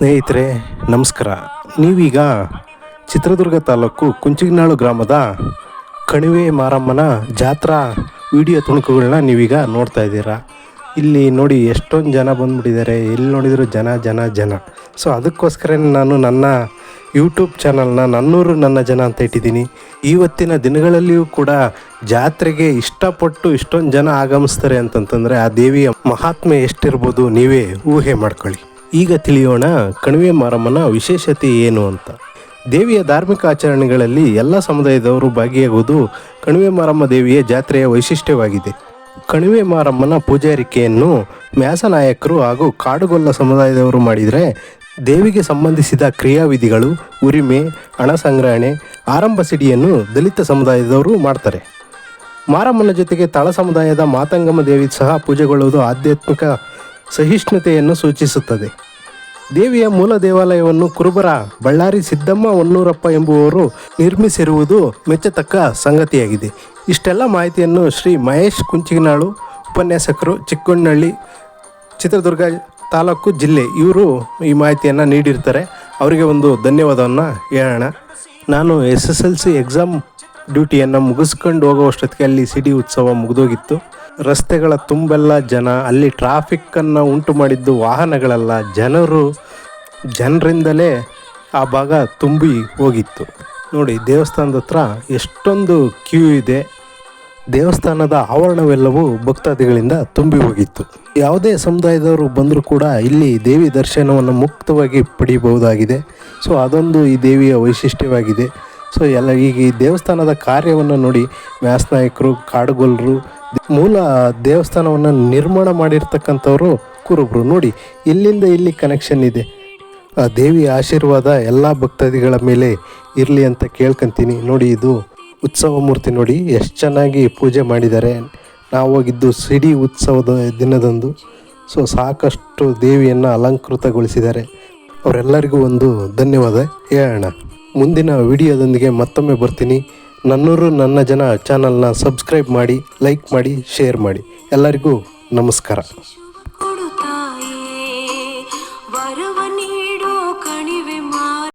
ಸ್ನೇಹಿತರೆ, ನಮಸ್ಕಾರ. ನೀವೀಗ ಚಿತ್ರದುರ್ಗ ತಾಲೂಕು ಕುಂಚಿಗ್ನಾಳು ಗ್ರಾಮದ ಕಣಿವೆ ಮಾರಮ್ಮನ ಜಾತ್ರಾ ವಿಡಿಯೋ ತುಣುಕುಗಳನ್ನ ನೀವೀಗ ನೋಡ್ತಾ ಇದ್ದೀರಾ. ಇಲ್ಲಿ ನೋಡಿ ಎಷ್ಟೊಂದು ಜನ ಬಂದುಬಿಟ್ಟಿದ್ದಾರೆ. ಎಲ್ಲಿ ನೋಡಿದರೂ ಜನ ಜನ ಜನ. ಸೊ ಅದಕ್ಕೋಸ್ಕರ ನಾನು ನನ್ನ ಯೂಟ್ಯೂಬ್ ಚಾನಲ್ನ ನನ್ನೂರು ನನ್ನ ಜನ ಅಂತ ಇಟ್ಟಿದ್ದೀನಿ. ಇವತ್ತಿನ ದಿನಗಳಲ್ಲಿಯೂ ಕೂಡ ಜಾತ್ರೆಗೆ ಇಷ್ಟಪಟ್ಟು ಇಷ್ಟೊಂದು ಜನ ಆಗಮಿಸ್ತಾರೆ ಅಂತಂತಂದರೆ ಆ ದೇವಿಯ ಮಹಾತ್ಮೆ ಎಷ್ಟಿರ್ಬೋದು, ನೀವೇ ಊಹೆ ಮಾಡ್ಕೊಳ್ಳಿ. ಈಗ ತಿಳಿಯೋಣ ಕಣಿವೆ ಮಾರಮ್ಮನ ವಿಶೇಷತೆ ಏನು ಅಂತ. ದೇವಿಯ ಧಾರ್ಮಿಕ ಆಚರಣೆಗಳಲ್ಲಿ ಎಲ್ಲ ಸಮುದಾಯದವರು ಭಾಗಿಯಾಗುವುದು ಕಣಿವೆ ಮಾರಮ್ಮ ದೇವಿಯ ಜಾತ್ರೆಯ ವೈಶಿಷ್ಟ್ಯವಾಗಿದೆ. ಕಣಿವೆ ಮಾರಮ್ಮನ ಪೂಜಾರಿಕೆಯನ್ನು ಮ್ಯಾಸನಾಯಕರು ಹಾಗೂ ಕಾಡುಗೊಲ್ಲ ಸಮುದಾಯದವರು ಮಾಡಿದರೆ ದೇವಿಗೆ ಸಂಬಂಧಿಸಿದ ಕ್ರಿಯಾವಿಧಿಗಳು ಉರಿಮೆ, ಹಣ ಸಂಗ್ರಹಣೆ, ಆರಂಭ ಸಿಡಿಯನ್ನು ದಲಿತ ಸಮುದಾಯದವರು ಮಾಡ್ತಾರೆ. ಮಾರಮ್ಮನ ಜೊತೆಗೆ ತಳ ಸಮುದಾಯದ ಮಾತಂಗಮ ದೇವಿ ಸಹ ಪೂಜೆಗೊಳ್ಳುವುದು ಆಧ್ಯಾತ್ಮಿಕ ಸಹಿಷ್ಣುತೆಯನ್ನು ಸೂಚಿಸುತ್ತದೆ. ದೇವಿಯ ಮೂಲ ದೇವಾಲಯವನ್ನು ಕುರುಬರ ಬಳ್ಳಾರಿ ಸಿದ್ದಮ್ಮ ಹೊನ್ನೂರಪ್ಪ ಎಂಬುವವರು ನಿರ್ಮಿಸಿರುವುದು ಮೆಚ್ಚತಕ್ಕ ಸಂಗತಿಯಾಗಿದೆ. ಇಷ್ಟೆಲ್ಲ ಮಾಹಿತಿಯನ್ನು ಶ್ರೀ ಮಹೇಶ್ ಕುಂಚಿನಾಳು ಉಪನ್ಯಾಸಕರು ಚಿಕ್ಕೊಣ್ಣಳ್ಳಿ ಚಿತ್ರದುರ್ಗ ತಾಲೂಕು ಜಿಲ್ಲೆ ಇವರು ಈ ಮಾಹಿತಿಯನ್ನು ನೀಡಿರ್ತಾರೆ. ಅವರಿಗೆ ಒಂದು ಧನ್ಯವಾದವನ್ನು ಹೇಳೋಣ. ನಾನು S S L C exam ಡ್ಯೂಟಿಯನ್ನು ಮುಗಿಸ್ಕೊಂಡು ಹೋಗುವಷ್ಟೊತ್ತಿಗೆ ಅಲ್ಲಿ ಸಿಡಿ ಉತ್ಸವ ಮುಗಿದೋಗಿತ್ತು. ರಸ್ತೆಗಳ ತುಂಬೆಲ್ಲ ಜನ, ಅಲ್ಲಿ ಟ್ರಾಫಿಕ್ಕನ್ನು ಉಂಟು ಮಾಡಿದ್ದು ವಾಹನಗಳಲ್ಲ, ಜನರು ಜನರಿಂದಲೇ ಆ ಭಾಗ ತುಂಬಿ ಹೋಗಿತ್ತು. ನೋಡಿ, ದೇವಸ್ಥಾನದ ಹತ್ರ ಎಷ್ಟೊಂದು ಕ್ಯೂ ಇದೆ. ದೇವಸ್ಥಾನದ ಆವರಣವೆಲ್ಲವೂ ಭಕ್ತಾದಿಗಳಿಂದ ತುಂಬಿ ಹೋಗಿತ್ತು. ಯಾವುದೇ ಸಮುದಾಯದವರು ಬಂದರೂ ಕೂಡ ಇಲ್ಲಿ ದೇವಿ ದರ್ಶನವನ್ನು ಮುಕ್ತವಾಗಿ ಪಡೆಯಬಹುದಾಗಿದೆ. ಸೊ ಅದೊಂದು ಈ ದೇವಿಯ ವೈಶಿಷ್ಟ್ಯವಾಗಿದೆ. ಸೊ ಎಲ್ಲ ಈಗ ಈ ದೇವಸ್ಥಾನದ ಕಾರ್ಯವನ್ನು ನೋಡಿ ವ್ಯಾಸನಾಯಕರು ಕಾಡುಗೊಲ್ಲರು ಮೂಲ ದೇವಸ್ಥಾನವನ್ನು ನಿರ್ಮಾಣ ಮಾಡಿರ್ತಕ್ಕಂಥವ್ರು ಕುರುಬರು. ನೋಡಿ, ಇಲ್ಲಿಂದ ಇಲ್ಲಿ ಕನೆಕ್ಷನ್ ಇದೆ. ಆ ದೇವಿ ಆಶೀರ್ವಾದ ಎಲ್ಲ ಭಕ್ತಾದಿಗಳ ಮೇಲೆ ಇರಲಿ ಅಂತ ಕೇಳ್ಕೊಂತೀನಿ. ನೋಡಿ, ಇದು ಉತ್ಸವ ಮೂರ್ತಿ ನೋಡಿ, ಎಷ್ಟು ಚೆನ್ನಾಗಿ ಪೂಜೆ ಮಾಡಿದ್ದಾರೆ. ನಾವು ಹೋಗಿದ್ದು ಸಿಡಿ ಉತ್ಸವದ ದಿನದಂದು. ಸೊ ಸಾಕಷ್ಟು ದೇವಿಯನ್ನು ಅಲಂಕೃತಗೊಳಿಸಿದ್ದಾರೆ. ಅವರೆಲ್ಲರಿಗೂ ಒಂದು ಧನ್ಯವಾದ. ಹೇಳೋಣ. ಮುಂದಿನ ವಿಡಿಯೋದೊಂದಿಗೆ ಮತ್ತೊಮ್ಮೆ ಬರ್ತೀನಿ. ನನ್ನೂರು ನನ್ನ ಜನ ಚಾನಲ್ನ ಸಬ್ಸ್ಕ್ರೈಬ್ ಮಾಡಿ ಲೈಕ್ ಮಾಡಿ ಶೇರ್ ಮಾಡಿ. ಎಲ್ಲರಿಗೂ ನಮಸ್ಕಾರ.